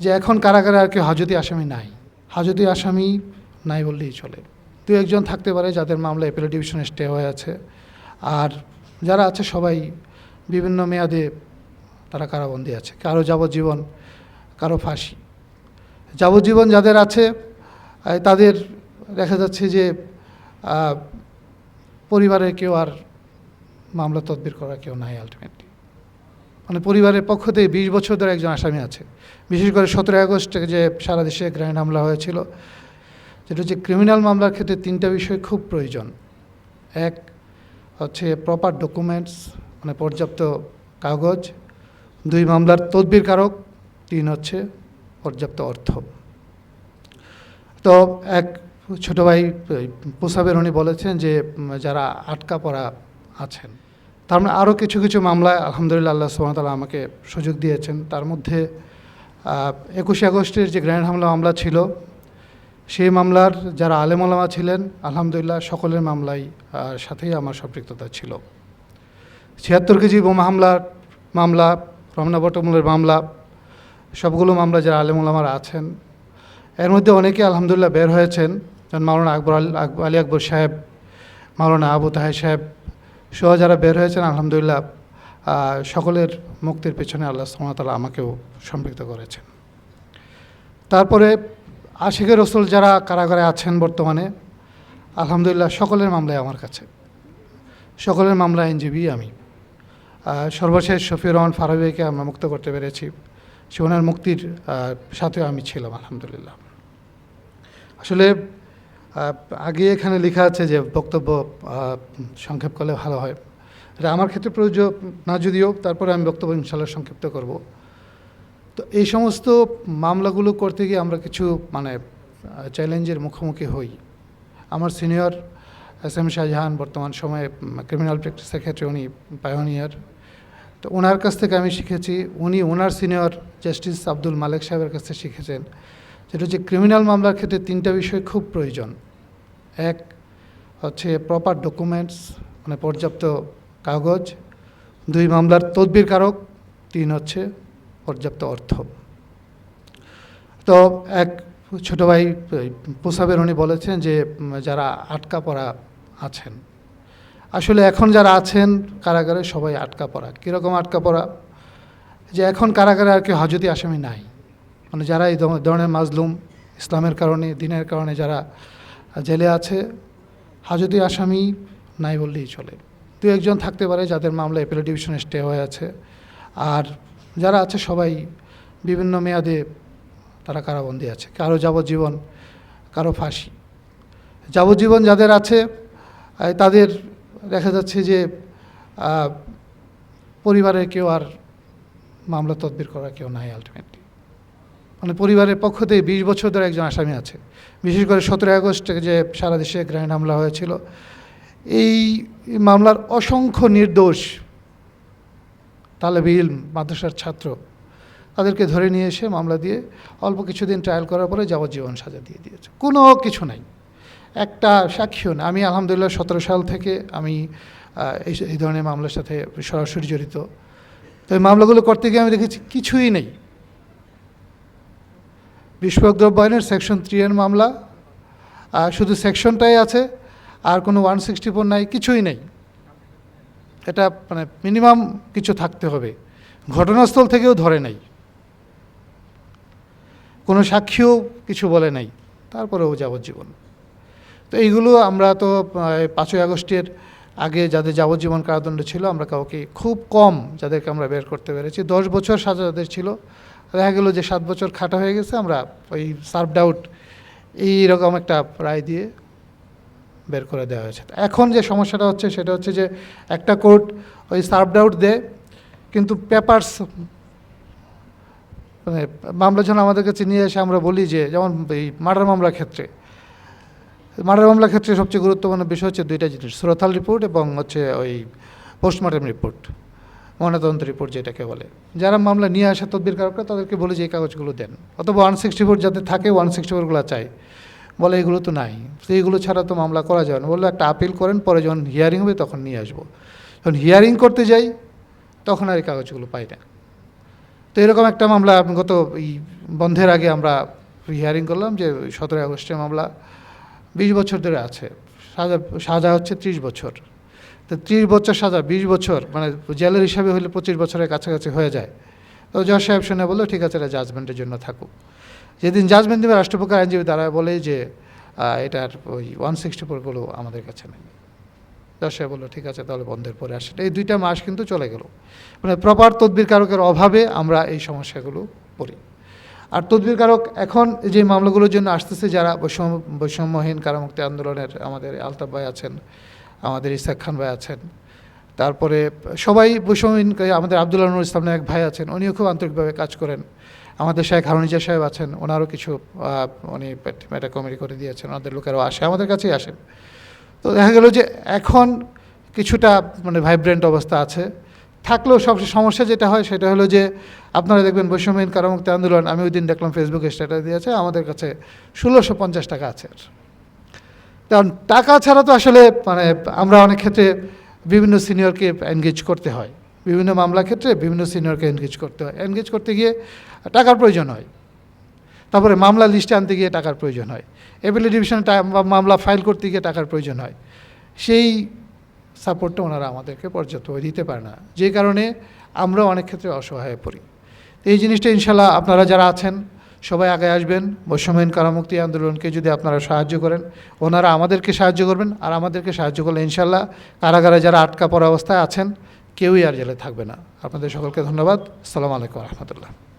যে এখন কারাগারে আর কেউ হাজতি আসামি নাই। হাজতি আসামি নাই বললেই চলে। দু একজন থাকতে পারে যাদের মামলা এপেল ডিভিশনে স্টে হয়ে আছে। আর যারা আছে সবাই বিভিন্ন মেয়াদে তারা কারাবন্দী আছে। কারও যাবজ্জীবন, কারও ফাঁসি। যাবজ্জীবন যাদের আছে তাদের দেখা যাচ্ছে যে পরিবারের কেউ আর মামলা তদবির করা কেউ নাই আলটিমেটলি মানে পরিবারের পক্ষ থেকে বিশ বছর ধরে একজন আসামি আছে। বিশেষ করে সতেরো আগস্ট যে সারা দেশে গ্র্যান্ড হামলা হয়েছিল, যেটা হচ্ছে ক্রিমিনাল মামলার ক্ষেত্রে তিনটা বিষয় খুব প্রয়োজন। এক হচ্ছে প্রপার ডকুমেন্টস মানে পর্যাপ্ত কাগজ। দুই মামলার তদবির কারক। তিন হচ্ছে পর্যাপ্ত অর্থ। তো এক ছোট ভাই পোসাবের উনি বলেছেন যে যারা আটকা পড়া আছেন তার মানে আরও কিছু কিছু মামলায় আলহামদুলিল্লাহ আল্লাহ সুবাহতাল্লাহ আমাকে সুযোগ দিয়েছেন। তার মধ্যে একুশে আগস্টের যে গ্র্যান্ড হামলা মামলা ছিল, সেই মামলার যারা আলেমলামা ছিলেন, আলহামদুলিল্লাহ সকলের মামলাই সাথেই আমার সম্পৃক্ততা ছিল। ছিয়াত্তর কেজি বোমা হামলার মামলা, রমনা বটমূলের মামলা, সবগুলো মামলা যারা আলেমুলামারা আছেন, এর মধ্যে অনেকে আলহামদুলিল্লাহ বের হয়েছেন। যেমন মাওলানা আকবর আলী আকবর সাহেব, মাওলানা আবু তাহের সাহেব সহ যারা বের হয়েছেন, আলহামদুলিল্লাহ সকলের মুক্তির পেছনে আল্লাহ সুমতাল্লাহ আমাকেও সম্পৃক্ত করেছেন। তারপরে আশিকের রসুল যারা কারাগারে আছেন বর্তমানে, আলহামদুলিল্লাহ সকলের মামলায় আমার কাছে। সকলের মামলা আইনজীবী আমি। সর্বশেষ শফিউর রহমান ফারাবিকে আমরা মুক্ত করতে পেরেছি। সে ওনার মুক্তির সাথেও আমি ছিলাম, আলহামদুলিল্লাহ। আসলে আগে এখানে লেখা আছে যে বক্তব্য সংক্ষেপ করলে ভালো হয়। এটা আমার ক্ষেত্রে প্রযোজ্য না যদিও, তারপরে আমি বক্তব্য ইনশাল্লাহ সংক্ষিপ্ত করব। তো এই সমস্ত মামলাগুলো করতে গিয়ে আমরা কিছু মানে চ্যালেঞ্জের মুখোমুখি হই। আমার সিনিয়র এস এম শাহজাহান, বর্তমান সময়ে ক্রিমিনাল প্র্যাকটিসের ক্ষেত্রে উনি পায়োনিয়ার তো ওনার কাছ থেকে আমি শিখেছি। উনি, ওনার সিনিয়র জাস্টিস আব্দুল মালেক সাহেবের কাছ থেকে শিখেছেন। যেটা হচ্ছে ক্রিমিনাল মামলার ক্ষেত্রে তিনটা বিষয় খুব প্রয়োজন। এক হচ্ছে প্রপার ডকুমেন্টস মানে পর্যাপ্ত কাগজ। দুই মামলার তদবির কারক। তিন হচ্ছে পর্যাপ্ত অর্থ। তো এক ছোট ভাই পোসাবের উনি বলেছেন যে যারা আটকা পড়া আছেন। আসলে এখন যারা আছেন কারাগারে সবাই আটকা পড়া। কীরকম আটকা পড়া? যে এখন কারাগারে আর কেউ হাজতি আসামি নাই। মানে যারা এই ধর- ধরনের মাজলুম ইসলামের কারণে, দিনের কারণে যারা জেলে আছে, হাজতি আসামি নাই বললেই চলে। দু একজন থাকতে পারে যাদের মামলা এপেল ডিভিশনে স্টে হয়ে আছে। আর যারা আছে সবাই বিভিন্ন মেয়াদে তারা কারাবন্দী আছে। কারও যাবজ্জীবন, কারও ফাঁসি। যাবজ্জীবন যাদের আছে তাদের দেখা যাচ্ছে যে পরিবারের কেউ আর মামলা তদবির করা কেউ নাই আলটিমেটলি মানে পরিবারের পক্ষ থেকে বিশ বছর ধরে একজন আসামি আছে। বিশেষ করে সতেরোই আগস্ট যে সারা দেশে গ্র্যান্ড হামলা হয়েছিল। এই মামলার অসংখ্য নির্দোষ তালেব ইলম, মাদ্রাসার ছাত্র, তাদেরকে ধরে নিয়ে এসে মামলা দিয়ে অল্প কিছুদিন ট্রায়াল করার পরে যাবজ্জীবন সাজা দিয়ে দিয়েছে। কোনো কিছু নাই। একটা সাক্ষীও না আমি আলহামদুলিল্লাহ সতেরো সাল থেকে আমি এই ধরনের মামলার সাথে সরাসরি জড়িত। তো এই মামলাগুলো করতে গিয়ে আমি দেখেছি কিছুই নেই। বিস্ফোরক দ্রব্য আইনের সেকশন থ্রি এর মামলা। শুধু সেকশনটাই আছে, আর কোনো ওয়ান সিক্সটি ফোর নাই, কিছুই নেই। এটা মানে মিনিমাম কিছু থাকতে হবে। ঘটনাস্থল থেকেও ধরে নাই। কোনো সাক্ষীও কিছু বলে নাই। তারপরেও যাবজ্জীবন। তো এইগুলো আমরা তো পাঁচই আগস্টের আগে যাদের যাবজ্জীবন কারাদণ্ড ছিল, আমরা কাউকে খুব কম যাদেরকে আমরা বের করতে পেরেছি। দশ বছর সাজা যাদের ছিল দেখা গেলো যে সাত বছর খাটা হয়ে গেছে, আমরা ওই সার্ভড আউট এইরকম একটা রায় দিয়ে বের করে দেওয়া হয়েছে। এখন যে সমস্যাটা হচ্ছে, সেটা হচ্ছে যে একটা কোর্ট ওই সার্ভড আউট দেয়, কিন্তু পেপারস মানে মামলা যখন আমাদের কাছে নিয়ে এসে আমরা বলি যে যেমন এই মার্ডার মামলার ক্ষেত্রে মার্ডার মামলার ক্ষেত্রে সবচেয়ে গুরুত্বপূর্ণ বিষয় হচ্ছে দুইটা জিনিস সুরথাল রিপোর্ট এবং হচ্ছে ওই পোস্টমর্টম রিপোর্ট রিপোর্ট যেটাকে বলে। যারা মামলা নিয়ে আসে, তদবির কারকরা, তাদেরকে বলে যে এই কাগজগুলো দেন। অথবা ওয়ান সিক্সটি ফোর যাতে থাকে ওয়ান সিক্সটি ফোরগুলো চাই বলে এগুলো তো নাই। তো এইগুলো ছাড়া তো মামলা করা যাবে না। বলল, একটা আপিল করেন, পরে যখন হিয়ারিং হবে, তখন নিয়ে আসব। যখন হিয়ারিং করতে যাই, তখন আর এই কাগজগুলো পাই না। তো এরকম একটা মামলা গত এই বন্ধের আগে আমরা হিয়ারিং করলাম যে সতেরোই আগস্টের মামলা, বিশ বছর ধরে আছে। সাজা সাজা হচ্ছে ত্রিশ বছর। তো ত্রিশ বছর সাজা, বিশ বছর মানে জেলের হিসাবে হলে পঁচিশ বছরের কাছাকাছি হয়ে যায়। তো জজ সাহেব শুনে বলল, ঠিক আছে, এটা জাজমেন্টের জন্য থাকুক। যেদিন জাজমেন্ট দেবে রাষ্ট্রপক্ষের আইনজীবী তারা বলে যে এটার ওই ওয়ান সিক্সটি ফোরগুলো আমাদের কাছে নেই। জজ সাহেব বলল, ঠিক আছে, তাহলে বন্ধের পরে আসেন। এই দুইটা মাস কিন্তু চলে গেল। মানে প্রপার তদবির কারকের অভাবে আমরা এই সমস্যাগুলো পড়ি আর তদবির কারক এখন যে মামলাগুলোর জন্য আসতেছে, যারা বৈষম্য, বৈষম্যহীন কারামুক্তি আন্দোলনের আমাদের আলতাফ ভাই আছেন আমাদের ইসাক খান ভাই আছেন। তারপরে সবাই বৈষম্যহীন আমাদের আবদুল্লাহ নুর ইসলাম এক ভাই আছেন, উনিও খুব আন্তরিকভাবে কাজ করেন। আমাদের শেখ হারুনিজা সাহেব আছেন, ওনারও কিছু উনি একটা কমেডি করে দিয়েছেন, ওনাদের লোকেরাও আসে, আমাদের কাছেই আসেন। তো দেখা গেল যে এখন কিছুটা মানে ভাইব্রেন্ট অবস্থা আছে। থাকলেও সব সমস্যা যেটা হয় সেটা হলো যে আপনারা দেখবেন বৈষম্যহীন, কারামুক্তি আন্দোলন, আমি ওই দিন দেখলাম ফেসবুকে স্ট্যাটাস দিয়েছে, আমাদের কাছে ষোলোশো পঞ্চাশ টাকা আছে। কারণ টাকা ছাড়া তো আসলে মানে আমরা অনেক ক্ষেত্রে বিভিন্ন সিনিয়রকে এনগেজ করতে হয়। বিভিন্ন মামলা ক্ষেত্রে বিভিন্ন সিনিয়রকে এনগেজ করতে হয়। এনগেজ করতে গিয়ে টাকার প্রয়োজন হয়। তারপরে মামলা লিস্টে আনতে গিয়ে টাকার প্রয়োজন হয়। এপিলে ডিভিশনে মামলা ফাইল করতে গিয়ে টাকার প্রয়োজন হয়। সেই সাপোর্টটা ওনারা আমাদেরকে পর্যাপ্তভাবে দিতে পারে না। যে কারণে আমরা অনেক ক্ষেত্রে অসহায় হয়ে পড়ি। এই জিনিসটা ইনশাল্লাহ আপনারা যারা আছেন সবাই আগে আসবেন। বৈষম্যহীন কারামুক্তি আন্দোলনকে যদি আপনারা সাহায্য করেন, ওনারা আমাদেরকে সাহায্য করবেন আর আমাদেরকে সাহায্য করলে ইনশাল্লাহ কারাগারে যারা আটকা পড়া অবস্থায় আছেন, কেউই আর জেলে থাকবে না। আপনাদের সকলকে ধন্যবাদ। আসসালামু আলাইকুম রহমতুল্লাহ।